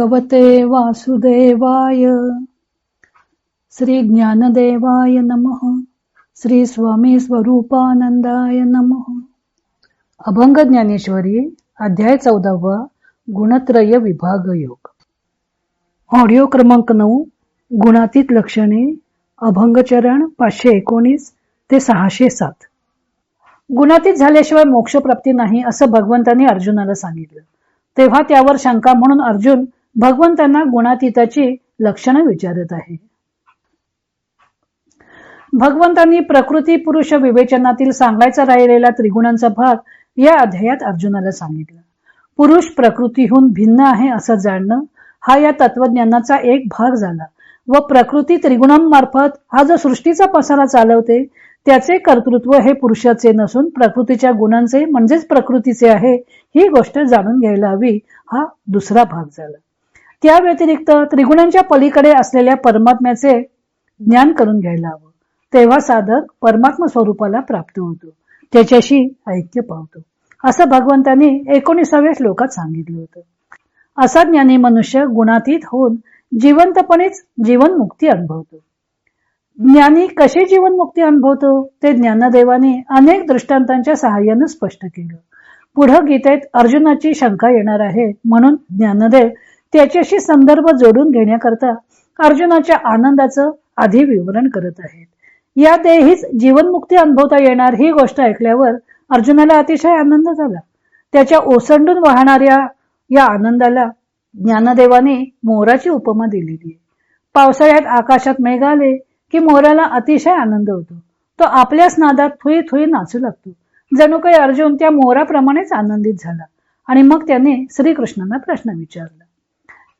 भगवते वासुदेवाय। श्री ज्ञानदेवाय नमः। श्री स्वामी स्वरूपानंदाय नमः। अभंग ज्ञानेश्वरी अध्याय चौदावा गुणत्रय विभाग योग. ऑडिओ क्रमांक नऊ गुणातीत लक्षणे अभंगचरण पाचशे एकोणीस ते सहाशे सात. गुणातीत झाल्याशिवाय मोक्षप्राप्ती नाही असं भगवंतांनी अर्जुनाला सांगितलं. तेव्हा त्यावर शंका म्हणून अर्जुन भगवंतांना गुणातीताची लक्षणं विचारत आहे. भगवंतांनी प्रकृती पुरुष विवेचनातील सांगायचा राहिलेला त्रिगुणांचा भाग या अध्यायात अर्जुनाला सांगितला. पुरुष प्रकृतीहून भिन्न आहे असं जाणणं हा या तत्वज्ञानाचा एक भाग झाला व प्रकृती त्रिगुणांमार्फत हा जो सृष्टीचा पसारा चालवते त्याचे कर्तृत्व हे पुरुषाचे नसून प्रकृतीच्या गुणांचे म्हणजेच प्रकृतीचे आहे ही गोष्ट जाणून घ्यायला हवी हा दुसरा भाग झाला. त्या व्यतिरिक्त त्रिगुणांच्या पलीकडे असलेल्या परमात्म्याचे ज्ञान करून घ्यायला हवं. तेव्हा साधक परमात्मा स्वरूपाला प्राप्त होतो. त्याच्याशी ऐक्य पावतो. असं भगवंतांनी एकोणीसाव्या श्लोकात सांगितलं होतं. असा ज्ञानी मनुष्य गुणातीत होऊन जिवंतपणेच जीवनमुक्ती अनुभवतो. ज्ञानी कशी जीवनमुक्ती अनुभवतो? ते ज्ञानदेवाने अनेक दृष्टांतांच्या सहाय्यानं स्पष्ट केलं. पुढं गीतेत अर्जुनाची शंका येणार आहे म्हणून ज्ञानदेव त्याच्याशी संदर्भ जोडून घेण्याकरता अर्जुनाच्या आनंदाचं आधी विवरण करत आहेत. या देहीच जीवनमुक्ती अनुभवता येणार ही गोष्ट ऐकल्यावर अर्जुनाला अतिशय आनंद झाला. त्याच्या ओसंडून वाहणाऱ्या या आनंदाला ज्ञानदेवाने मोराची उपमा दिलेली आहे. पावसाळ्यात आकाशात मेघ आले की मोराला अतिशय आनंद होतो. तो आपल्याच नादात थुई थुई नाचू लागतो. जणू काही अर्जुन त्या मोराप्रमाणेच आनंदित झाला आणि मग त्याने श्रीकृष्णांना प्रश्न विचारला.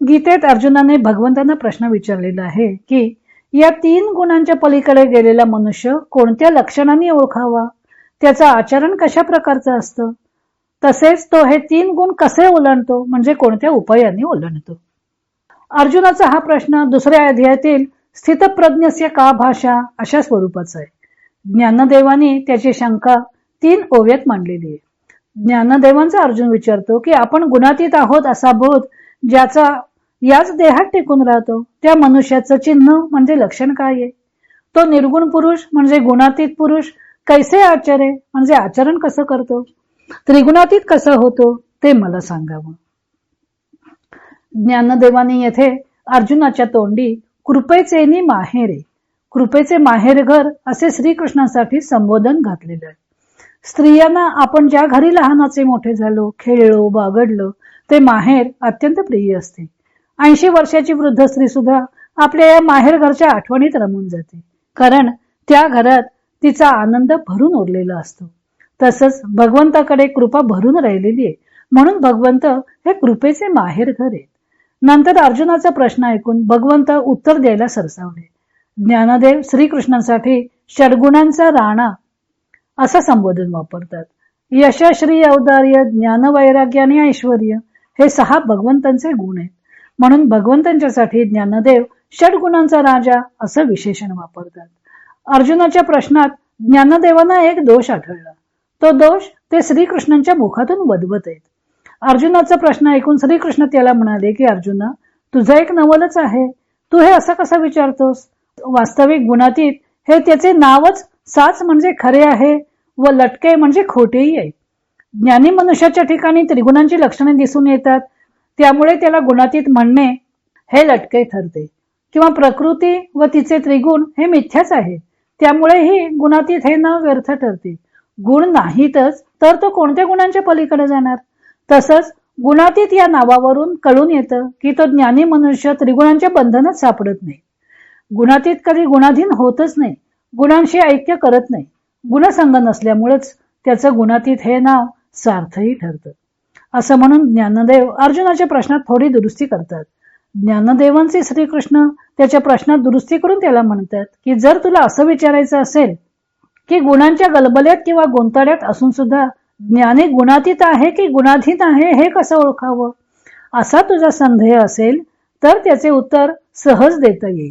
गीतेत अर्जुनाने भगवंतांना प्रश्न विचारलेला आहे की या तीन गुणांच्या पलीकडे गेलेला मनुष्य कोणत्या लक्षणांनी ओळखावा? त्याचं आचरण कशा प्रकारचं असतं? तसेच तो हे तीन गुण कसे ओलांडतो? म्हणजे कोणत्या उपायाने ओलांडतो? अर्जुनाचा हा प्रश्न दुसऱ्या अध्यायातील स्थितप्रज्ञस्य का भाषा अशा स्वरूपाचा आहे. ज्ञानदेवाने त्याची शंका तीन ओव्यात मांडलेली आहे. ज्ञानदेवांचा अर्जुन विचारतो की आपण गुणातीत आहोत असा बोध ज्याचा याच देहात टिकून राहतो. त्या मनुष्याचं चिन्ह म्हणजे लक्षण काय आहे? तो निर्गुण पुरुष म्हणजे गुणातीत पुरुष कैसे आचरे? म्हणजे आचरण कसं करतो? त्रिगुणातीत कसं होतो? ते मला सांगावं. ज्ञानदेवाने येथे अर्जुनाच्या तोंडी कृपेचे नि माहेरे. कृपेचे माहेर घर असे श्रीकृष्णासाठी संबोधन घातलेले आहे. स्त्रियांना आपण ज्या घरी लहानाचे मोठे झालो खेळलो बागडलो ते माहेर अत्यंत प्रिय असते. ऐंशी वर्षाची वृद्ध स्त्री सुद्धा आपल्या या माहेर घरच्या आठवणीत रमून जाते. कारण त्या घरात तिचा आनंद भरून उरलेला असतो. तसंच भगवंताकडे कृपा भरून राहिलेली आहे. म्हणून भगवंत हे कृपेचे माहेर घर आहेत. नंतर अर्जुनाचा प्रश्न ऐकून भगवंत उत्तर द्यायला सरसावले. ज्ञानदेव श्रीकृष्णांसाठी षडगुणांचा राणा असं संबोधन वापरतात. यशश्री औदार्य ज्ञान वैराग्य आणि ऐश्वर हे सहा भगवंतांचे गुण आहेत. म्हणून भगवंतांच्यासाठी ज्ञानदेव षडगुणांचा राजा असं विशेषण वापरतात. अर्जुनाच्या प्रश्नात ज्ञानदेवांना एक दोष आढळला. तो दोष ते श्रीकृष्णांच्या मुखातून वदवत आहेत. अर्जुनाचा प्रश्न ऐकून श्रीकृष्ण त्याला म्हणाले की अर्जुना तुझा एक नवलच आहे. तू हे असं कसा विचारतोस? वास्तविक गुणातीत हे त्याचे नावच साच म्हणजे खरे आहे व लटके म्हणजे खोटेही आहे ज्ञानी मनुष्याच्या ठिकाणी त्रिगुणांची लक्षणे दिसून येतात. त्यामुळे त्याला गुणातीत म्हणणे हे लटके ठरते. किंवा प्रकृती व तिचे त्रिगुण हे मिथ्याच आहे. त्यामुळेही गुणातीत हे न व्यर्थ ठरते. गुण नाहीतच तर तो कोणत्या गुणांच्या पलीकडे जाणार? तसंच गुणातीत या नावावरून कळून येतं की तो ज्ञानी मनुष्य त्रिगुणांच्या बंधनात सापडत नाही. गुणातीत कधी गुणाधीन होतच नाही. गुणांशी ऐक्य करत नाही. गुणसंग नसल्यामुळेच त्याचं गुणातीत हे नाव सार्थही ठरतं. असं म्हणून ज्ञानदेव अर्जुनाच्या प्रश्नात थोडी दुरुस्ती करतात. ज्ञानदेवांचे श्रीकृष्ण त्याच्या प्रश्नात दुरुस्ती करून त्याला म्हणतात की जर तुला असं विचारायचं असेल की गुणांच्या गलबल्यात किंवा गोंताड्यात असून सुद्धा ज्ञानी गुणातीत आहे की गुणाधीन आहे हे कसं ओळखावं? असा तुझा संदेह असेल तर त्याचे उत्तर सहज देता येईल.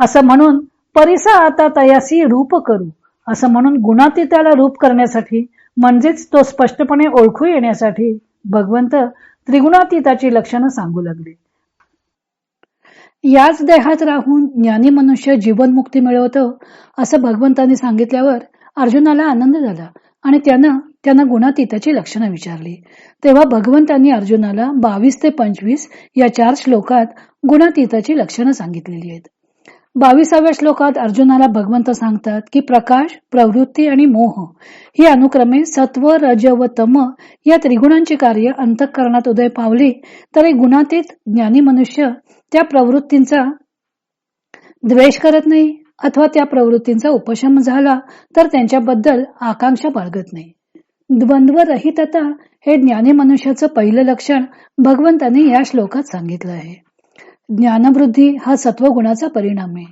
असं म्हणून परिसा आता तयासी रूप करू असं म्हणून गुणातीताला रूप करण्यासाठी म्हणजेच तो स्पष्टपणे ओळखू येण्यासाठी भगवंत त्रिगुणातीताची लक्षणं सांगू लागले. याच देहात राहून ज्ञानी मनुष्य जीवनमुक्ती मिळवतो असं भगवंतांनी सांगितल्यावर अर्जुनाला आनंद झाला आणि त्यानं त्यांना गुणातीताची लक्षणं विचारली. तेव्हा भगवंतांनी अर्जुनाला बावीस ते पंचवीस या चार श्लोकात गुणातीताची लक्षणं सांगितलेली आहेत. बावीसाव्या श्लोकात अर्जुनाला भगवंत सांगतात की प्रकाश प्रवृत्ती आणि मोह ही अनुक्रमे सत्व रज व तम या त्रिगुणांची कार्य अंतःकरणात उदय पावली तरी गुणातीत ज्ञानी मनुष्य त्या प्रवृत्तींचा द्वेष करत नाही अथवा त्या प्रवृत्तींचा उपशम झाला तर त्यांच्याबद्दल आकांक्षा बाळगत नाही. द्वंद्व रहितता हे ज्ञानी मनुष्याचं पहिलं लक्षण भगवंतांनी या श्लोकात सांगितलं आहे. ज्ञानवृद्धी हा सत्वगुणाचा परिणाम आहे.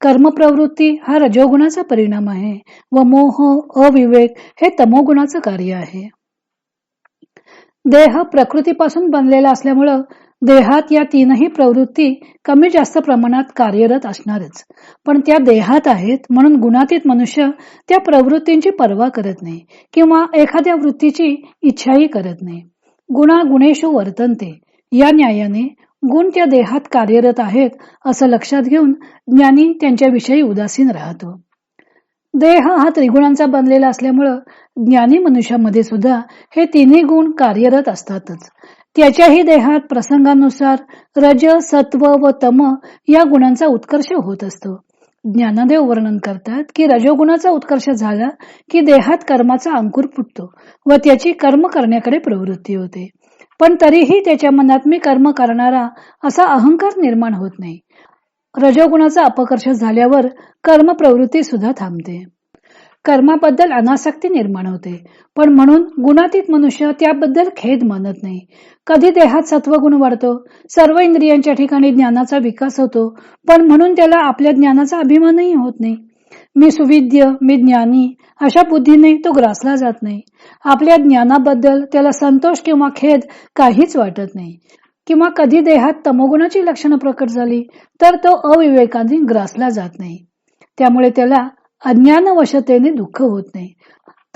कर्मप्रवृत्ती हा रजोगुणाचा परिणाम आहे व मोह अविवेक हे तमोगुणाचं कार्य आहे. देह प्रकृतीपासून बनलेला असल्यामुळं देहात या तीनही प्रवृत्ती कमी जास्त प्रमाणात कार्यरत असणारच. पण त्या देहात आहेत म्हणून गुणातीत मनुष्य त्या प्रवृत्तींची पर्वा करत नाही किंवा एखाद्या वृत्तीची इच्छाही करत नाही. गुणा गुणेशू वर्तनते. या न्यायाने गुण त्या देहात कार्यरत आहेत असं लक्षात घेऊन ज्ञानी त्यांच्याविषयी उदासीन राहतो. देह हा त्रिगुणांचा बनलेला असल्यामुळं ज्ञानी मनुष्यामध्ये सुद्धा हे तिन्ही गुण कार्यरत असतातच. त्याच्याही देहात प्रसंगानुसार रज सत्व व तम या गुणांचा उत्कर्ष होत असतो. ज्ञानदेव वर्णन करतात की रजोगुणाचा उत्कर्ष झाला की देहात कर्माचा अंकुर फुटतो व त्याची कर्म करण्याकडे प्रवृत्ती होते. पण तरीही त्याच्या मनात मी कर्म करणारा असा अहंकार निर्माण होत नाही. रजोगुणाचा अपकर्ष झाल्यावर कर्म प्रवृत्ती सुद्धा थांबते. कर्माबद्दल अनासक्ती निर्माण होते. पण म्हणून गुणातीत मनुष्य त्याबद्दल खेद मानत नाही. कधी देहात सत्वगुण वाढतो सर्व इंद्रियांच्या ठिकाणी ज्ञानाचा विकास होतो पण म्हणून त्याला आपल्या ज्ञानाचा अभिमानही होत नाही. मी सुविद्य मी ज्ञानी अशा बुद्धीने तो ग्रासला जात नाही. आपल्या ज्ञानाबद्दल त्याला संतोष किंवा खेद काहीच वाटत नाही. किंवा कधी देहात तमोगुणाची लक्षणं प्रकट झाली तर तो अविवेकाने ग्रासला जात नाही. त्यामुळे त्याला अज्ञानवशतेने दुःख होत नाही.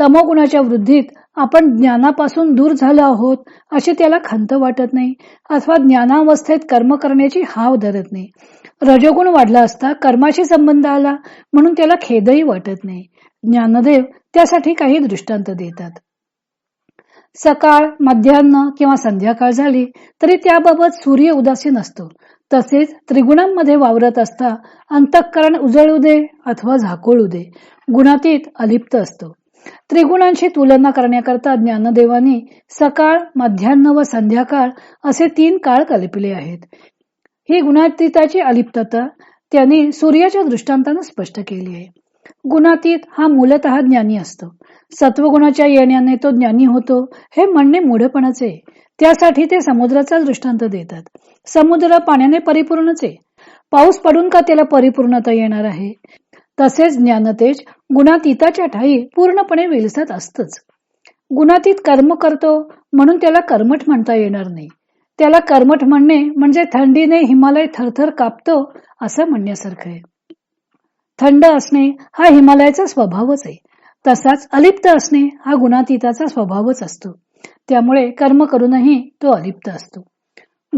तमोगुणाच्या वृद्धीत आपण ज्ञानापासून दूर झालो आहोत अशी त्याला खंत वाटत नाही अथवा ज्ञानावस्थेत कर्म करण्याची हाव धरत नाही. रजोगुण वाढला असता कर्माशी संबंध आला म्हणून त्याला खेदही वाटत नाही. ज्ञानदेव त्यासाठी काही दृष्टांत देतात. सकाळ मध्यान्ह किंवा संध्याकाळ झाली तरी त्याबाबत सूर्य उदासीन असतो तसेच त्रिगुणांमध्ये वावरत असता अंतःकरण उजळू दे अथवा झाकोळू दे गुणातीत अलिप्त असतो. त्रिगुणांशी तुलना करण्याकरता ज्ञानदेवानी सकाळ मध्यान्ह व संध्याकाळ असे तीन काळ कल्पले आहेत. ही गुणातीताची अलिप्तता त्यांनी सूर्याच्या दृष्टांतानं स्पष्ट केली आहे. गुणातीत हा मूलत ज्ञानी असतो. सत्वगुणाच्या येण्याने तो ज्ञानी होतो हे म्हणणे मूढपणाचे आहे. त्यासाठी ते समुद्राचा दृष्टांत देतात. समुद्र पाण्याने परिपूर्णच आहे. पाऊस पडून का त्याला परिपूर्णता येणार आहे? तसेच ज्ञानतेज गुणातीताच्या ठाई पूर्णपणे विलसत असतच. गुणातीत कर्म करतो म्हणून त्याला कर्मठ म्हणता येणार नाही. त्याला कर्मठ म्हणणे म्हणजे थंडीने हिमालय थरथर कापतो असं म्हणण्यासारखं आहे. थंड असणे हा हिमालयाचा स्वभावच आहे. तसाच अलिप्त असणे हा गुणातीताचा स्वभावच असतो. त्यामुळे कर्म करूनही तो अलिप्त असतो.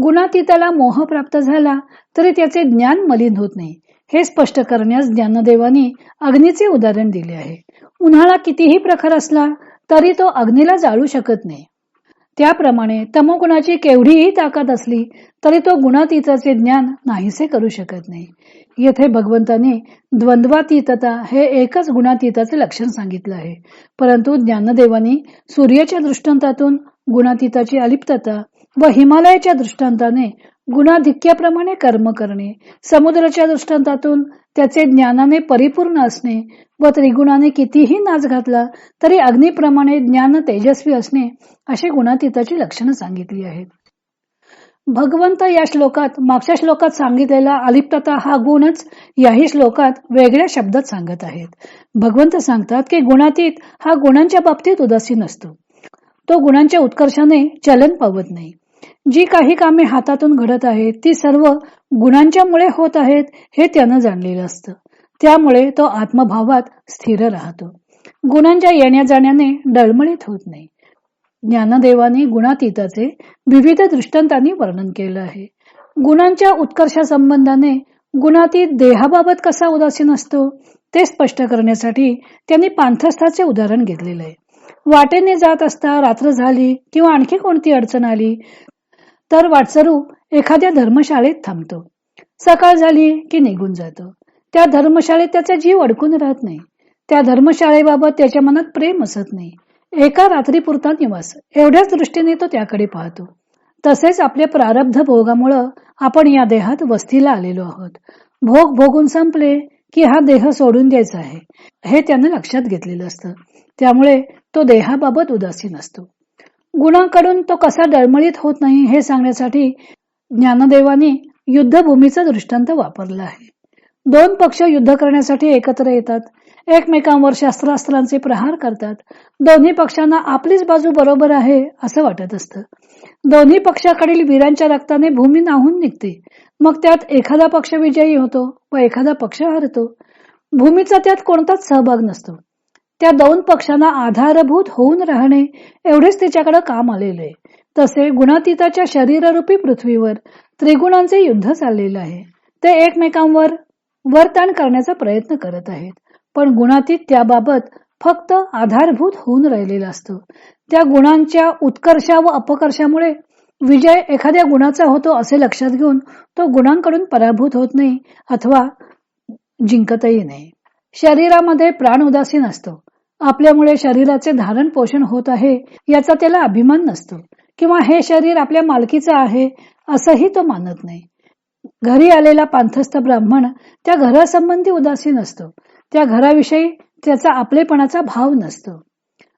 गुणातीताला मोह प्राप्त झाला तरी त्याचे ज्ञान मलिन होत नाही. हे स्पष्ट करण्यास ज्ञानदेवानी अग्नीचे उदाहरण दिले आहे. उन्हाळा कितीही प्रखर असला तरी तो अग्नीला जाळू शकत नाही. त्याप्रमाणे तमोगुणाची केवढीही ताकद असली तरी तो गुणातीताचे ज्ञान नाहीसे करू शकत नाही. येथे भगवंताने द्वंद्वातीतता हे एकच गुणातीताचे लक्षण सांगितलं आहे. परंतु ज्ञानदेवानी सूर्याच्या दृष्टांतातून गुणातीताची अलिप्तता व हिमालयाच्या दृष्टांताने गुणाधिक्याप्रमाणे कर्म करणे समुद्राच्या दृष्टांतातून त्याचे ज्ञानाने परिपूर्ण असणे व त्रिगुणाने कितीही नाच घातला तरी अग्निप्रमाणे ज्ञान तेजस्वी असणे अशी गुणातीताची लक्षणं सांगितली आहेत. भगवंत या श्लोकात मागच्या श्लोकात सांगितलेला अलिप्तता हा गुणच याही श्लोकात वेगळ्या शब्दात सांगत आहेत. भगवंत सांगतात की गुणातीत हा गुणांच्या बाबतीत उदासीन असतो. तो गुणांच्या उत्कर्षाने चलन पावत नाही. जी काही कामे हातातून घडत आहेत ती सर्व गुणांच्यामुळे होत आहेत हे त्यानं जाणलेलं असतं. त्यामुळे तो आत्मभावात स्थिर राहतो. गुणांच्या येण्या जाण्याने डळमळीत होत नाही. ज्ञानदेवाने गुणातीताचे विविध दृष्टांतांनी वर्णन केलं आहे. गुणांच्या उत्कर्षा संबंधाने गुणातीत देहाबाबत कसा उदासीन असतो ते स्पष्ट करण्यासाठी त्यांनी पांथस्थाचे उदाहरण घेतलेले आहे. वाटेने जात असता रात्र झाली किंवा आणखी कोणती अडचण आली तर वाटसरू एखाद्या धर्मशाळेत थांबतो. सकाळ झाली की निघून जातो. त्या धर्मशाळेत त्याचा जीव अडकून राहत नाही. त्या धर्मशाळेबाबत त्याच्या मनात प्रेम असत नाही. एका रात्रीपुरता निवास. एवढ्याच दृष्टीने तो त्याकडे पाहतो. तसेच आपल्या प्रारब्ध भोगामुळं आपण या देहात वस्तीला आलेलो आहोत. भोग भोगून संपले की हा देह सोडून द्यायचा आहे. हे त्यानं लक्षात घेतलेलं असतं. त्यामुळे तो देहाबाबत उदासीन असतो गुणांकडून तो कसा डळमळीत होत नाही हे सांगण्यासाठी ज्ञानदेवानी युद्धभूमीचा दृष्टांत वापरला आहे. दोन पक्ष युद्ध करण्यासाठी एकत्र येतात एकमेकांवर शस्त्रास्त्रांचे प्रहार करतात. दोन्ही पक्षांना आपलीच बाजू बरोबर आहे असं वाटत असतं. दोन्ही पक्षाकडील वीरांच्या रक्ताने भूमी नाहून निघते. मग त्यात एखादा पक्ष विजयी होतो व एखादा पक्ष हरतो. भूमीचा त्यात कोणताच सहभाग नसतो. त्या दोन पक्षांना आधारभूत होऊन राहणे एवढेच तिच्याकडे काम आलेले तसे गुणातीताच्या शरीररूपी पृथ्वीवर त्रिगुणांचे युद्ध चाललेलं आहे. ते एकमेकांवर वरताण करण्याचा प्रयत्न करत आहेत. पण गुणातीत त्याबाबत फक्त आधारभूत होऊन राहिलेला असतो. त्या गुणांच्या उत्कर्षा व अपकर्षामुळे विजय एखाद्या गुणाचा होतो असे लक्षात घेऊन तो गुणांकडून पराभूत होत नाही अथवा जिंकतही नाही. शरीरामध्ये प्राण उदासीन असतो. आपल्यामुळे शरीराचे धारण पोषण होत आहे याचा त्याला अभिमान नसतो. किंवा हे शरीर आपल्या मालकीचं आहे असंही तो मानत नाही. घरी आलेला पांथस्थ ब्राह्मण त्या घरासंबंधी उदासीन असतो त्या घराविषयी त्याचा आपलेपणाचा भाव नसतो.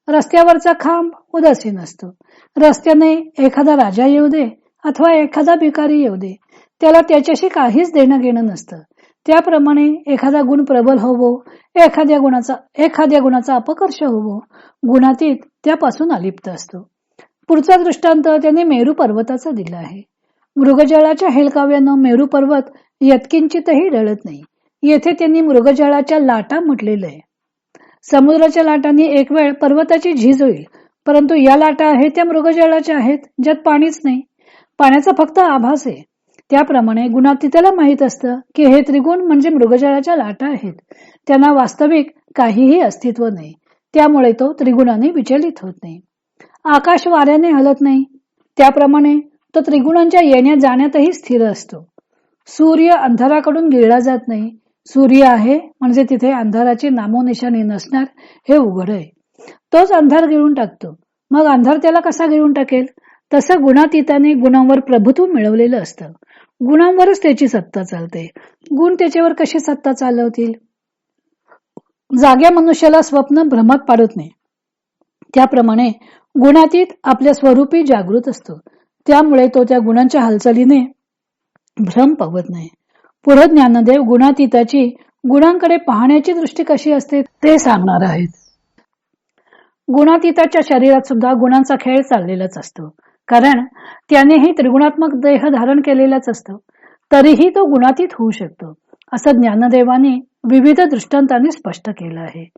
रस्त्यावरचा खांब उदासीन असतो रस्त्याने एखादा राजा येऊ दे अथवा एखादा भिकारी येऊ दे त्याला त्याच्याशी काहीच देणं घेणं नसतं. त्याप्रमाणे एखादा गुण प्रबल होवो एखाद्या गुणाचा एखाद्या गुणाचा अपकर्ष होवो गुणातीत त्यापासून अलिप्त असतो. पुढचा दृष्टांत त्याने मेरू पर्वताचा दिला आहे. मृगजळाच्या हेलकाव्यानं मेरू पर्वत यत्किंचितही डळत नाही. येथे त्यांनी मृगजळाच्या लाटा म्हटलेलं आहे. समुद्राच्या लाटांनी एक वेळ पर्वताची झीज होईल परंतु या लाटा आहेत त्या मृगजळाच्या आहेत ज्यात पाणीच नाही. पाण्याचा फक्त आभास आहे. त्याप्रमाणे गुणातीताला माहीत असतं की हे त्रिगुण म्हणजे मृगजळाच्या लाटा आहेत. त्यांना वास्तविक काहीही अस्तित्व नाही. त्यामुळे तो त्रिगुणाने विचलित होत नाही. आकाश वाऱ्याने हलत नाही. त्याप्रमाणे तो त्रिगुणांच्या येण्या जाण्यातही स्थिर असतो. सूर्य अंधाराकडून गिळला जात नाही. सूर्य आहे म्हणजे तिथे अंधाराची नामोनिशाणी नसणार हे उघड आहे. तोच अंधार गिळून टाकतो. मग अंधार त्याला कसा गिळून टाकेल? तसं गुणातीताने गुणांवर प्रभुत्व मिळवलेलं असतं. गुणांवरच त्याची सत्ता चालते. गुण त्याच्यावर कशी सत्ता चालवतील? जाग्या मनुष्याला स्वप्न भ्रमात पाडत नाही. त्याप्रमाणे गुणातीत आपल्या स्वरूपी जागृत असतो. त्यामुळे तो त्या गुणांच्या हालचालीने भ्रम पवत नाही. पुढे ज्ञानदेव गुणातीताची गुणांकडे पाहण्याची दृष्टी कशी असते ते सांगणार आहेत. गुणातीताच्या शरीरात सुद्धा गुणांचा खेळ चाललेलाच असतो. कारण त्यानेही त्रिगुणात्मक देह धारण केलेलाच असतं. तरीही तो गुणातीत होऊ शकतो असं ज्ञानदेवाने विविध दृष्टांतांनी स्पष्ट केलं आहे.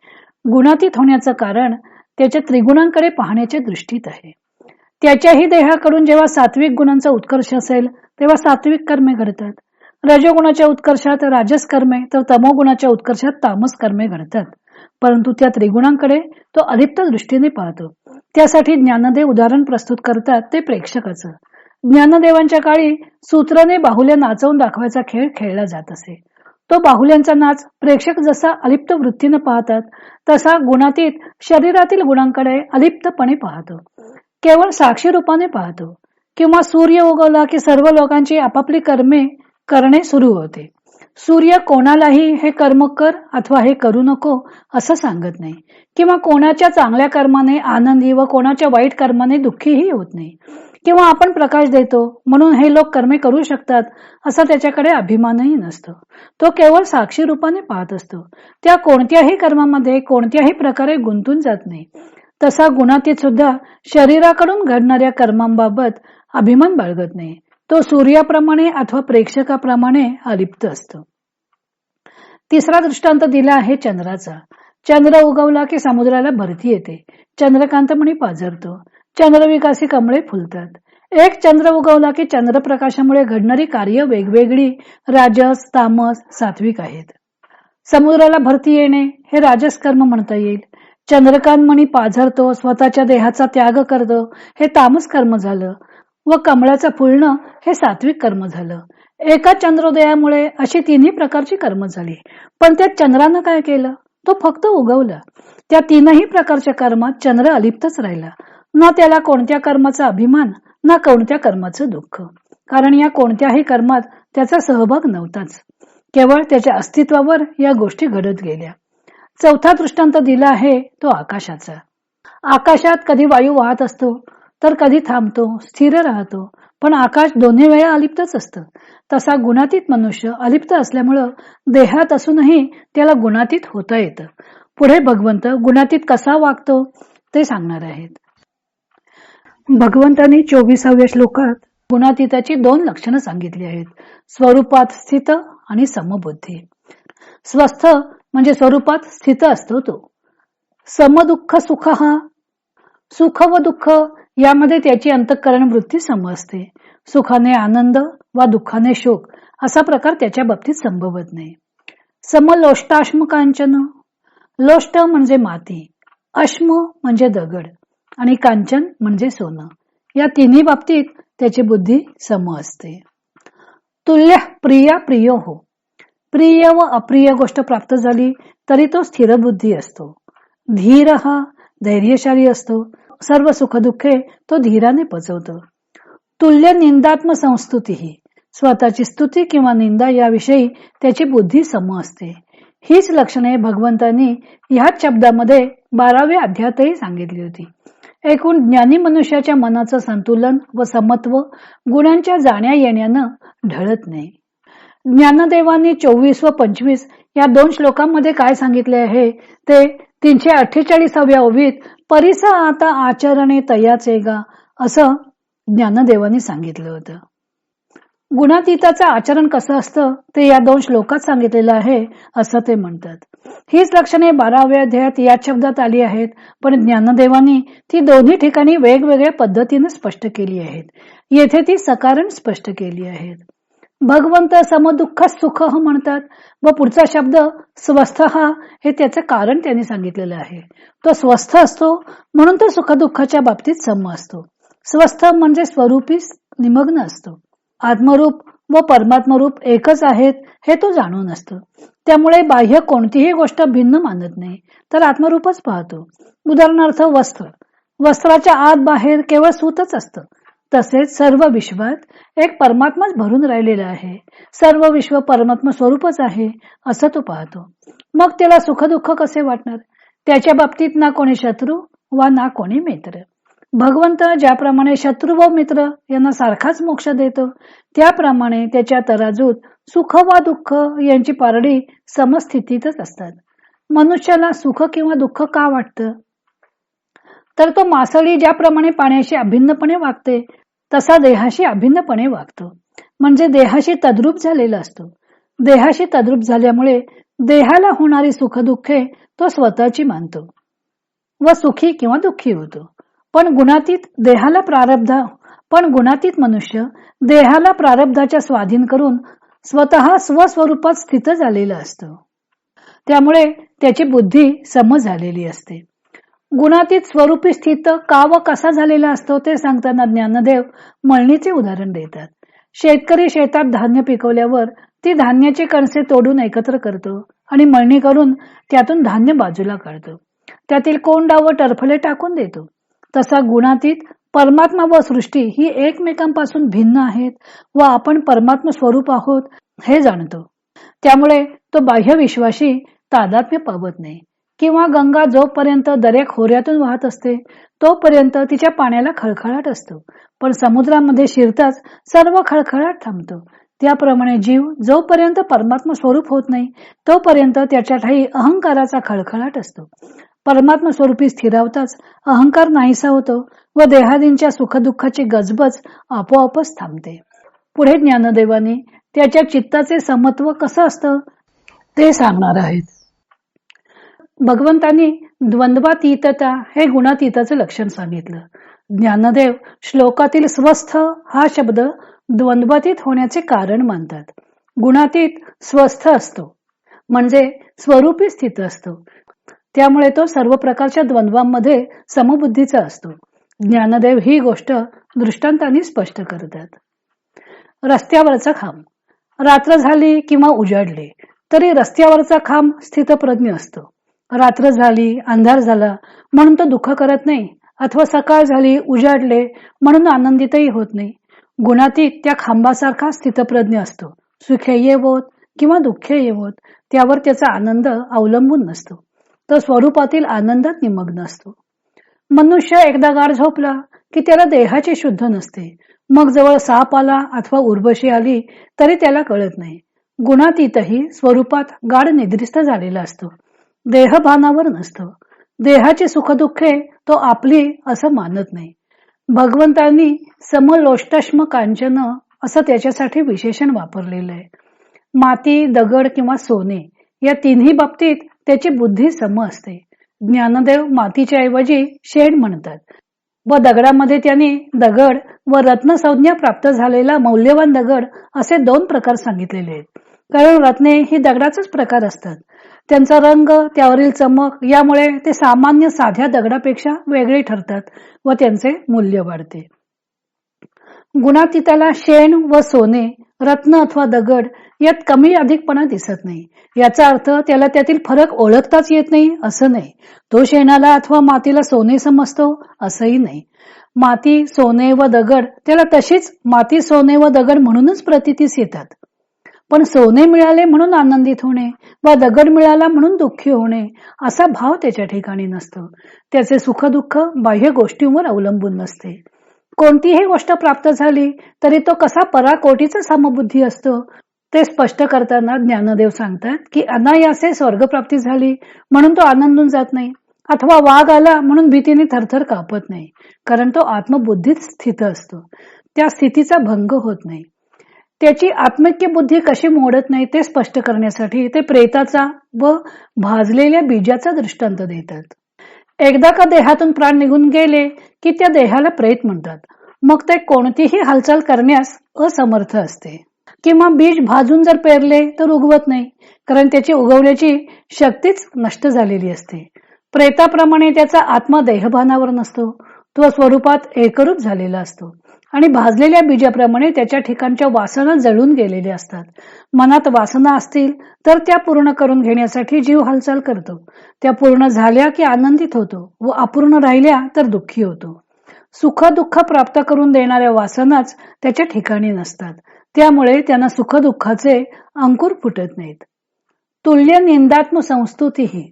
गुणातीत होण्याचं कारण त्याच्या त्रिगुणांकडे पाहण्याच्या दृष्टीत आहे. त्याच्याही देहाकडून जेव्हा सात्विक गुणांचा उत्कर्ष असेल तेव्हा सात्विक कर्मे घडतात. रजोगुणाच्या उत्कर्षात राजस कर्मे तर तमोगुणाच्या उत्कर्षात तामस कर्मे घडतात. परंतु त्या त्रिगुणांकडे तो अलिप्त दृष्टीने पाहतो. त्यासाठी ज्ञानदेव उदाहरण प्रस्तुत करतात ते प्रेक्षकाचं. ज्ञानदेवांच्या काळी सूत्रने बाहुल्या नाचवून दाखवायचा खेळ खेळला जात असे. तो बाहुल्यांचा नाच प्रेक्षक जसा अलिप्त वृत्तीनं पाहतात तसा गुणातीत शरीरातील गुणांकडे अलिप्तपणे पाहतो. केवळ साक्षी रूपाने पाहतो. किंवा सूर्य उगवला की सर्व लोकांची आपापली कर्मे करणे सुरू होते. सूर्य कोणालाही हे कर्म कर अथवा हे करू नको असं सांगत नाही. किंवा कोणाच्या चांगल्या कर्माने आनंदी व कोणाच्या वाईट कर्माने दुःखीही होत नाही. किंवा आपण प्रकाश देतो म्हणून हे लोक कर्मे करू शकतात असा त्याच्याकडे अभिमानही नसतो. तो केवळ साक्षी रूपाने पाहत असतो. त्या कोणत्याही कर्मामध्ये कोणत्याही प्रकारे गुंतून जात नाही. तसा गुणातीत सुद्धा शरीराकडून घडणाऱ्या कर्मांबाबत अभिमान बाळगत नाही. तो सूर्याप्रमाणे अथवा प्रेक्षकाप्रमाणे अलिप्त असतो. तिसरा दृष्टांत दिला आहे चंद्राचा. चंद्र उगवला की समुद्राला भरती येते. चंद्रकांत म्हणे पाझरतो. चंद्रविकासी कमळे फुलतात. एक चंद्र उगवला की चंद्रप्रकाशामुळे घडणारी कार्य वेगवेगळी राजस तामस सात्विक आहेत. समुद्राला भरती येणे हे राजस कर्म म्हणता येईल. चंद्रकांत पाझरतो स्वतःच्या देहाचा त्याग करतो. हे तामस कर्म झालं. व कमळाचं फुलणं हे सात्विक कर्म झालं. एका चंद्रोदयामुळे अशी तिन्ही प्रकारची कर्म झाली. पण त्या चंद्रानं काय केलं? तो फक्त उगवला. त्या तीनही प्रकारच्या कर्मात चंद्र अलिप्तच राहिला. ना त्याला कोणत्या कर्माचा अभिमान ना कोणत्या कर्माचं दुःख. कारण या कोणत्याही कर्मात त्याचा सहभाग नव्हताच. केवळ त्याच्या अस्तित्वावर या गोष्टी घडत गेल्या. चौथा दृष्टांत दिला आहे तो आकाशाचा. आकाशात कधी वायू वाहत असतो? तर कधी थांबतो स्थिर राहतो. पण आकाश दोन्ही वेळा अलिप्तच असतं. तसा गुणातीत मनुष्य अलिप्त असल्यामुळं देहात असूनही त्याला गुणातीत होता येतं. पुढे भगवंत गुणातीत कसा वागतो ते सांगणार आहेत. भगवंतांनी चोवीसाव्या श्लोकात गुणातीताची दोन लक्षणं सांगितली आहेत. स्वरूपात स्थित आणि समबुद्धी. स्वस्थ म्हणजे स्वरूपात स्थित असतो तो. समदुःख सुख हा सुख व दुःख यामध्ये त्याची अंतःकरण वृत्ती समजते. सुखाने आनंद वा दुःखाने शोक असा प्रकार त्याच्या बाबतीत संभवत नाही. समलोष्टाश्म कांचन लोष्ट म्हणजे माती अश्म म्हणजे दगड आणि कांचन म्हणजे सोनं. या तिन्ही बाबतीत त्याची बुद्धी सम असते. तुल्य प्रिया प्रिय हो. प्रिय व अप्रिय गोष्ट प्राप्त झाली तरी तो स्थिर बुद्धी असतो. धीर हा धैर्यशाली असतो. सर्व सुखदुःखे तो धीराने पचवतो. तुल्य निंदात्म संस्तुती ही स्वतःची स्तुती किंवा निंदा याविषयी त्याची बुद्धी सम असते. हीच लक्षणे भगवंतांनी ह्याच शब्दामध्ये बाराव्या अध्यातही सांगितली होती. एकूण ज्ञानी मनुष्याच्या मनाचं संतुलन व समत्व गुणांच्या जाण्या येण्यानं ढळत नाही. ज्ञानदेवांनी चोवीस व पंचवीस या दोन श्लोकांमध्ये काय सांगितले आहे? ते तीनशे अठ्ठेचाळीसाव्या ओवीत परिसा आता आचरणे तयाचे गा असं ज्ञानदेवांनी सांगितलं होतं. गुणातीताचं आचरण कसं असतं ते या दोन श्लोकात सांगितलेलं आहे असं ते म्हणतात. हीच लक्षणे बाराव्या अध्यायात याच शब्दात आली आहेत पण ज्ञानदेवानी ती दोन्ही ठिकाणी वेगवेगळ्या पद्धतीने स्पष्ट केली आहेत. येथे ती सकारण स्पष्ट केली आहेत. भगवंत समदुःख सुख म्हणतात. व पुढचा शब्द स्वस्थ हा हे त्याचं कारण त्यांनी सांगितलेलं आहे. तो स्वस्थ असतो म्हणून तो सुखदुःखाच्या बाबतीत सम असतो. स्वस्थ म्हणजे स्वरूपी निमग्न असतो. आत्मरूप व परमात्मरूप एकच आहेत हे तो जाणून असतो. त्यामुळे बाह्य कोणतीही गोष्ट भिन्न मानत नाही तर आत्मरूपच पाहतो. उदाहरणार्थ वस्त्र. वस्त्राच्या आत बाहेर केवळ सूतच असतं. तसेच सर्व विश्वात एक परमात्माच भरून राहिलेला आहे. सर्व विश्व परमात्मा स्वरूपच आहे असं तो पाहतो. मग त्याला सुखदुःख कसे वाटणार? त्याच्या बाबतीत ना कोणी शत्रू वा ना कोणी मित्र. भगवंत ज्याप्रमाणे शत्रू व मित्र यांना सारखाच मोक्ष देतो त्याप्रमाणे त्याच्या तराजूत सुख वा दुःख यांची पारडी समस्थितीतच असतात. मनुष्याला सुख किंवा दुःख का वाटतं? तर तो मासळी ज्याप्रमाणे पाण्याशी अभिन्नपणे वागते तसा देहाशी अभिन्नपणे वागतो. म्हणजे देहाशी तद्रूप झालेला असतो. देहाशी तद्रूप झाल्यामुळे देहाला होणारी सुखदुःखे तो स्वतःची मानतो. व सुखी किंवा दुःखी होतो. पण गुणातीत देहाला प्रारब्ध पण गुणातीत मनुष्य देहाला प्रारब्धाच्या स्वाधीन करून स्वतः स्वस्वरूपात स्थित झालेला असतो. त्यामुळे त्याची बुद्धी सम झालेली असते. गुणातीत स्वरूपी स्थित का व कसा झालेला असतो ते सांगताना ज्ञानदेव मळणीचे उदाहरण देतात. शेतकरी शेतात धान्य पिकवल्यावर ती धान्याची कणसे तोडून एकत्र करतो आणि मळणी करून त्यातून धान्य बाजूला काढतो. त्यातील कोंडा व टरफले टाकून देतो. तसा गुणातीत परमात्मा व सृष्टी ही एकमेकांपासून भिन्न आहेत व आपण परमात्मा स्वरूप आहोत हे जाणतो. त्यामुळे तो बाह्य विश्वाशी तादात्म्य पावत नाही. किंवा गंगा जोपर्यंत दरेक खोऱ्यातून वाहत असते तोपर्यंत तिच्या पाण्याला खळखळाट असतो. पण समुद्रामध्ये शिरताच सर्व खळखळाट थांबतो. त्याप्रमाणे जीव जोपर्यंत परमात्मा स्वरूप होत नाही तोपर्यंत त्याच्या ठाई अहंकाराचा खळखळाट असतो. परमात्मा स्वरूपी स्थिरावताच अहंकार नाहीसा होतो व देहादींच्या सुखदुःखाची गजबज आपोआपच थांबते. पुढे ज्ञानदेवाने त्याच्या चित्ताचे समत्व कसं असतं ते सांगणार आहेत. भगवंतांनी द्वंद्वातीतता हे गुणातीताचं लक्षण सांगितलं. ज्ञानदेव श्लोकातील स्वस्थ हा शब्द द्वंद्वातीत होण्याचे कारण मानतात. गुणातीत स्वस्थ असतो. म्हणजे स्वरूपी स्थित असतो. त्यामुळे तो सर्व प्रकारच्या द्वंद्वांमध्ये समबुद्धीचा असतो. ज्ञानदेव ही गोष्ट दृष्टांतांनी स्पष्ट करतात. रस्त्यावरचा खांब. रात्र झाली किंवा उजाडले तरी रस्त्यावरचा खांब स्थितप्रज्ञ असतो. रात्र झाली अंधार झाला. म्हणून तो दुःख करत नाही. अथवा सकाळ झाली उजाडले म्हणून आनंदितही होत नाही. गुणातीत त्या खांबासारखा स्थितप्रज्ञ असतो. सुखे येवोत किंवा दुःखे येवोत त्यावर त्याचा आनंद अवलंबून नसतो. तो स्वरूपातील आनंदात निमग्न असतो. मनुष्य एकदा गाढ झोपला की त्याला देहाची शुद्ध नसते. मग जवळ साप आला अथवा उर्वशी आली तरी त्याला कळत नाही. गुणातीतही स्वरूपात गाढ निद्रिस्त झालेला असतो. देहभानावर नसतं. देहाची सुखदुःखे तो आपली असं मानत नाही. भगवंतांनी समलोष्टश्म कांचन असं त्याच्यासाठी विशेषण वापरलेलं आहे. माती दगड किंवा सोने या तिन्ही बाबतीत त्याची बुद्धी सम असते. ज्ञानदेव मातीच्या ऐवजी शेण म्हणतात. व दगडामध्ये त्यांनी दगड व रत्न संज्ञा प्राप्त झालेला मौल्यवान दगड असे दोन प्रकार सांगितलेले आहेत. कारण रत्ने ही दगडाचाच प्रकार असतात. त्यांचा रंग त्यावरील चमक यामुळे ते सामान्य साध्या दगडापेक्षा वेगळे ठरतात व त्यांचे मूल्य वाढते. गुणातीताला शेण व सोने रत्न अथवा दगड यात कमी अधिकपणा दिसत नाही. याचा अर्थ त्याला त्यातील फरक ओळखताच येत नाही असं नाही. तो शेणाला अथवा मातीला सोने समजतो असंही नाही. माती सोने व दगड त्याला तशीच माती सोने व दगड म्हणूनच प्रतितीस येतात. पण सोने मिळाले म्हणून आनंदित होणे वा दगड मिळाला म्हणून दुःखी होणे असा भाव त्याच्या ठिकाणी नसतो. त्याचे सुखदुःख बाह्य गोष्टींवर अवलंबून नसते. कोणतीही गोष्ट प्राप्त झाली तरी तो कसा पराकोटीचा समबुद्धी असतो? ते स्पष्ट करताना ज्ञानदेव सांगतात की अनायासे स्वर्गप्राप्ती झाली म्हणून तो आनंदून जात नाही अथवा वाघ आला म्हणून भीतीने थरथर कापत नाही कारण तो आत्मबुद्धीत स्थित असतो. त्या स्थितीचा भंग होत नाही. त्याची आत्मक्य बुद्धी कशी मोडत नाही ते स्पष्ट करण्यासाठी ते प्रेताचा व भाजलेल्या बीजाचा दृष्टांत देतात. एकदा का देहातून प्राण निघून गेले की त्या देहाला प्रेत म्हणतात. मग ते कोणतीही हालचाल करण्यास असमर्थ असते. किंवा बीज भाजून जर पेरले तर उगवत नाही कारण त्याची उगवण्याची शक्तीच नष्ट झालेली असते. प्रेताप्रमाणे त्याचा आत्मा देहभानावर नसतो तो स्वरूपात एकरूप झालेला असतो. आणि भाजलेल्या बीजाप्रमाणे त्याच्या ठिकाणच्या वासना जळून गेलेल्या असतात. मनात वासना असतील तर त्या पूर्ण करून घेण्यासाठी जीव हालचाल करतो. त्या पूर्ण झाल्या की आनंदित होतो व अपूर्ण राहिल्या तर दुःखी होतो. सुख दुःख प्राप्त करून देणाऱ्या वासनाच त्याच्या ठिकाणी नसतात. त्यामुळे त्यांना सुख दुःखाचे अंकुर फुटत नाहीत. तुल्य निंदात्म संस्तुतीही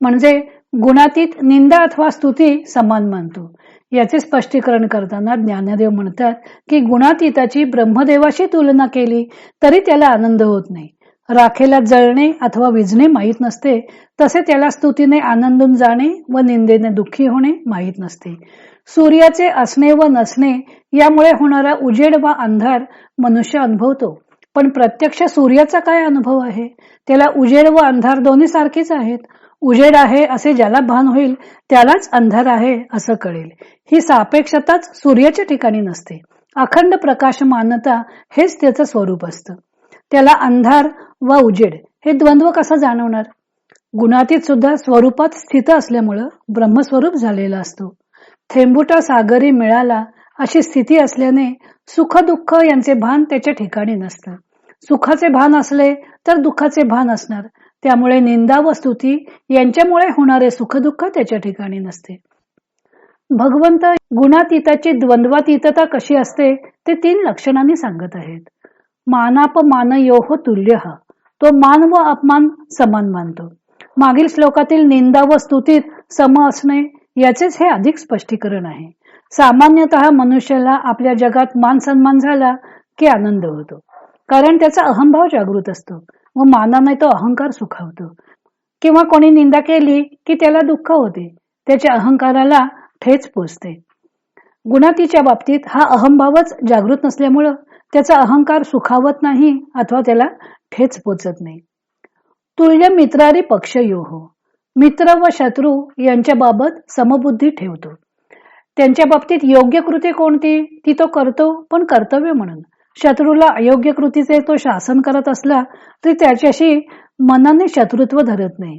म्हणजे गुणातीत निंदा अथवा स्तुती समान मानतो. याचे स्पष्टीकरण करताना ज्ञानदेव म्हणतात की गुणातीताची ब्रह्मदेवाशी तुलना केली तरी त्याला आनंद होत नाही. राखेला जळणे अथवा विजणे माहीत नसते तसे त्याला स्तुतीने आनंदून जाणे व निंदेने दुःखी होणे माहीत नसते. सूर्याचे असणे व नसणे यामुळे होणारा उजेड व अंधार मनुष्य अनुभवतो. पण प्रत्यक्ष सूर्याचा काय अनुभव आहे? त्याला उजेड व अंधार दोन्ही सारखेच आहेत. उजेड आहे असे ज्याला भान होईल त्यालाच अंधार आहे असं कळेल. ही सापेक्षताच सूर्याच्या ठिकाणी नसते. अखंड प्रकाशमानता हेच त्याचं स्वरूप असतं. त्याला अंधार व उजेड हे द्वंद्व कसा जाणवणार? गुणातीत सुद्धा स्वरूपात स्थित असल्यामुळं ब्रह्मस्वरूप झालेला असतो. थेंबुटा सागरी मिळाला अशी स्थिती असल्याने सुख दुःख यांचे भान त्याच्या ठिकाणी नसतं. सुखाचे भान असले तर दुःखाचे भान असणार. त्यामुळे निंदा व स्तुती यांच्यामुळे होणारे सुखदुःख त्याच्या ठिकाणी नसते. भगवंत गुणातीताची द्वंद्वातीतता कशी असते ते तीन लक्षणांनी सांगत आहेत. मानापमान योह तुल्य हा तो मान व अपमान समान मानतो. मागील श्लोकातील निंदा व स्तुतीत सम असणे याचेच हे अधिक स्पष्टीकरण आहे. सामान्यतः मनुष्याला आपल्या जगात मान सन्मान झाला की आनंद होतो. कारण त्याचा अहंभाव जागृत असतो. व मानाने तो अहंकार सुखावतो. किंवा कोणी निंदा केली की त्याला दुःख होते त्याच्या अहंकाराला ठेच पोचते. गुणातीच्या बाबतीत हा अहंभावच जागृत नसल्यामुळं त्याचा अहंकार सुखावत नाही अथवा त्याला ठेच पोचत नाही. तुल्य मित्रारी पक्ष योहो मित्र व शत्रू यांच्या बाबत समबुद्धी ठेवतो. त्यांच्या बाबतीत योग्य कृती कोणती? ती तो करतो पण कर्तव्य म्हणून. शत्रूला अयोग्य कृतीचे तो शासन करत असला तरी त्याच्याशी मनाने शत्रुत्व धरत नाही.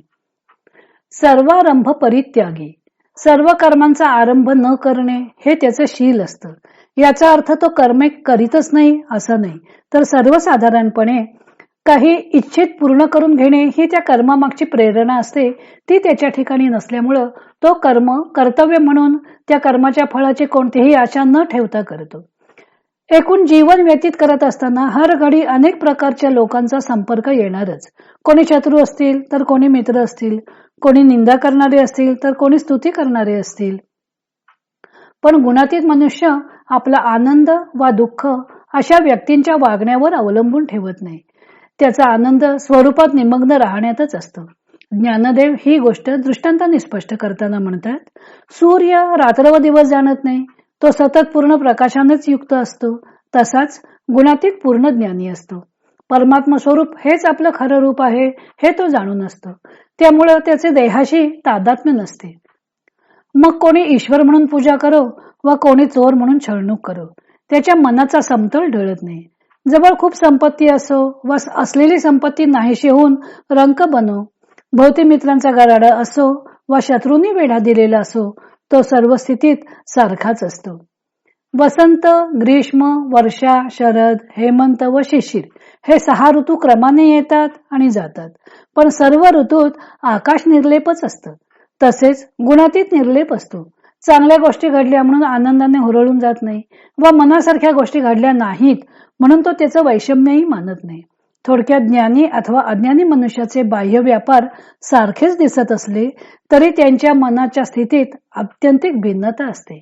सर्वारंभ परित्यागी सर्व कर्मांचा आरंभ न करणे हे त्याचं शील असतं. याचा अर्थ तो कर्मे करीतच नाही असं नाही. तर सर्वसाधारणपणे काही इच्छित पूर्ण करून घेणे ही त्या कर्मामागची प्रेरणा असते. ती त्याच्या ठिकाणी नसल्यामुळं तो कर्म कर्तव्य म्हणून त्या कर्माच्या फळाची कोणतीही आशा न ठेवता करतो. एकूण जीवन व्यतीत करत असताना हर घडी अनेक प्रकारच्या लोकांचा संपर्क येणारच. कोणी शत्रू असतील तर कोणी मित्र असतील. कोणी निंदा करणारे असतील तर कोणी स्तुती करणारे असतील. पण गुणातीत मनुष्य आपला आनंद वा दुःख अशा व्यक्तींच्या वागण्यावर अवलंबून ठेवत नाही. त्याचा आनंद स्वरूपात निमग्न राहण्यातच असतो. ज्ञानदेव ही गोष्ट दृष्टांताने स्पष्ट करताना म्हणतात सूर्य रात्र व दिवस जाणत नाही तो सतत पूर्ण प्रकाशानेच युक्त असतो. तसाच गुणातीत पूर्ण ज्ञानी असतो. परमात्मा स्वरूप हेच आपलं खरं रूप आहे हे तो जाणून असतो. त्यामुळं त्याचे देहाशी तादात्म्य नसते. मग कोणी ईश्वर म्हणून पूजा करो व कोणी चोर म्हणून छळणूक करो. त्याच्या मनाचा समतोल ढळत नाही. जवळ खूप संपत्ती असो व असलेली संपत्ती नाहीशी होऊन रंक बनो. भोवती मित्रांचा गराडा असो व शत्रूंनी वेढा दिलेला असो तो सर्व स्थितीत सारखाच असतो. वसंत ग्रीष्म वर्षा शरद हेमंत व शिशिर हे सहा ऋतू क्रमाने येतात आणि जातात. पण सर्व ऋतूत आकाश निर्लेपच असतं. तसेच गुणातीत निर्लेप असतो. चांगल्या गोष्टी घडल्या म्हणून आनंदाने हुरळून जात नाही व मनासारख्या गोष्टी घडल्या नाहीत म्हणून तो त्याचं वैषम्यही मानत नाही. थोडक्यात ज्ञानी अथवा अज्ञानी मनुष्याचे बाह्य व्यापार सारखेच दिसत असले तरी त्यांच्या मनाच्या स्थितीत अत्यंतिक भिन्नता असते.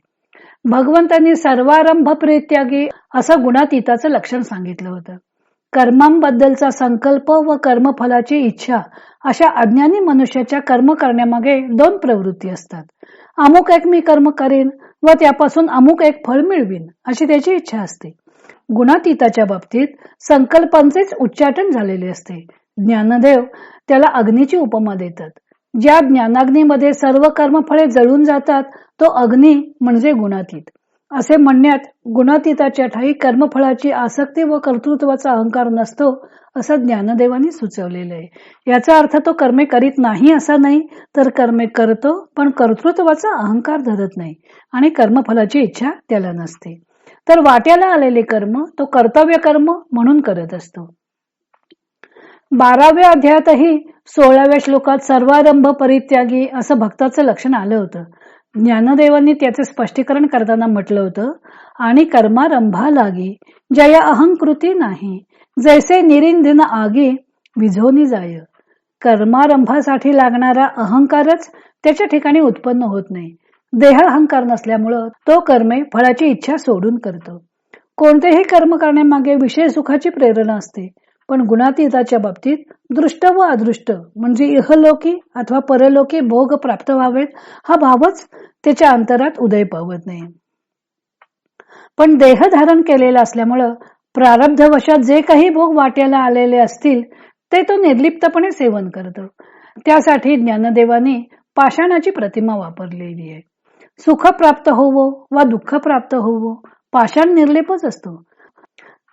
भगवंतांनी सर्वारंभ प्रित्यागी असं गुणातीताचं लक्षण सांगितलं होतं. कर्मांबद्दलचा संकल्प व कर्मफलाची इच्छा अशा अज्ञानी मनुष्याच्या कर्म करण्यामागे दोन प्रवृत्ती असतात. अमुक एक मी कर्म करेन व त्यापासून अमुक एक फळ मिळवीन अशी त्याची इच्छा असते. गुणातीताच्या बाबतीत संकल्पांचेच उच्चाटन झालेले असते. ज्ञानदेव त्याला अग्नीची उपमा देतात. ज्या ज्ञानाग्नीमध्ये सर्व कर्मफळे जळून जातात तो अग्नी म्हणजे गुणातीत. असे म्हणण्यात गुणातीताच्या ठाई कर्मफळाची आसक्ती व कर्तृत्वाचा अहंकार नसतो असं ज्ञानदेवानी सुचवलेलं आहे. याचा अर्थ तो कर्मे करीत नाही असा नाही तर कर्मे करतो पण कर्तृत्वाचा अहंकार धरत नाही आणि कर्मफलाची इच्छा त्याला नसते. तर वाट्याला आलेले कर्म तो कर्तव्य कर्म म्हणून करत असतो. बाराव्या अध्यायातही सोळाव्या श्लोकात सर्वारंभ परित्यागी असं भक्ताचं लक्षण आलं होतं. ज्ञानदेवांनी त्याचे स्पष्टीकरण करताना म्हटलं होतं आणि कर्मारंभा लागी जया अहंकृती नाही जैसे निरिंधन आगी विझोनी जाय. कर्मारंभासाठी लागणारा अहंकारच त्याच्या ठिकाणी उत्पन्न होत नाही. देहाहंकार नसल्यामुळं तो कर्मे फळाची इच्छा सोडून करतो. कोणतेही कर्म करण्यामागे विषय सुखाची प्रेरणा असते पण गुणातीताच्या बाबतीत दृष्ट व अदृष्ट म्हणजे इहलोकी अथवा परलोकी भोग प्राप्त व्हावेत हा भावच त्याच्या अंतरात उदय पावत नाही. पण देह धारण केलेला असल्यामुळं प्रारब्धवशात जे काही भोग वाट्याला आलेले असतील ते तो निर्लिप्तपणे सेवन करतो. त्यासाठी ज्ञानदेवाने पाषाणाची प्रतिमा वापरलेली आहे. सुख प्राप्त होवो वा दुःख प्राप्त होवो पाषाण निर्लेपच असतो.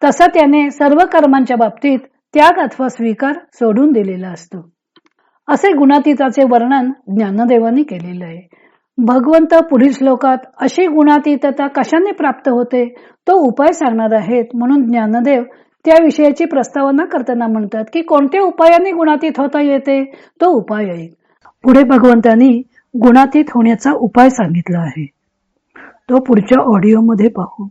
तसा त्याने सर्व कर्मांच्या बाबतीत त्याग अथवा स्वीकार सोडून दिलेला असतो. असे गुणातीताचे वर्णन ज्ञानदेवाने केलेलं आहे. भगवंत पुढील श्लोकात अशी गुणातीतता कशाने प्राप्त होते तो उपाय सांगणार आहेत म्हणून ज्ञानदेव त्या विषयाची प्रस्तावना करताना म्हणतात की कोणत्या उपायाने गुणातीत होता येते तो उपाय आहे. पुढे भगवंतांनी गुणातीत होण्याचा उपाय सांगितला आहे. तो पुढच्या ऑडिओमध्ये पाहू.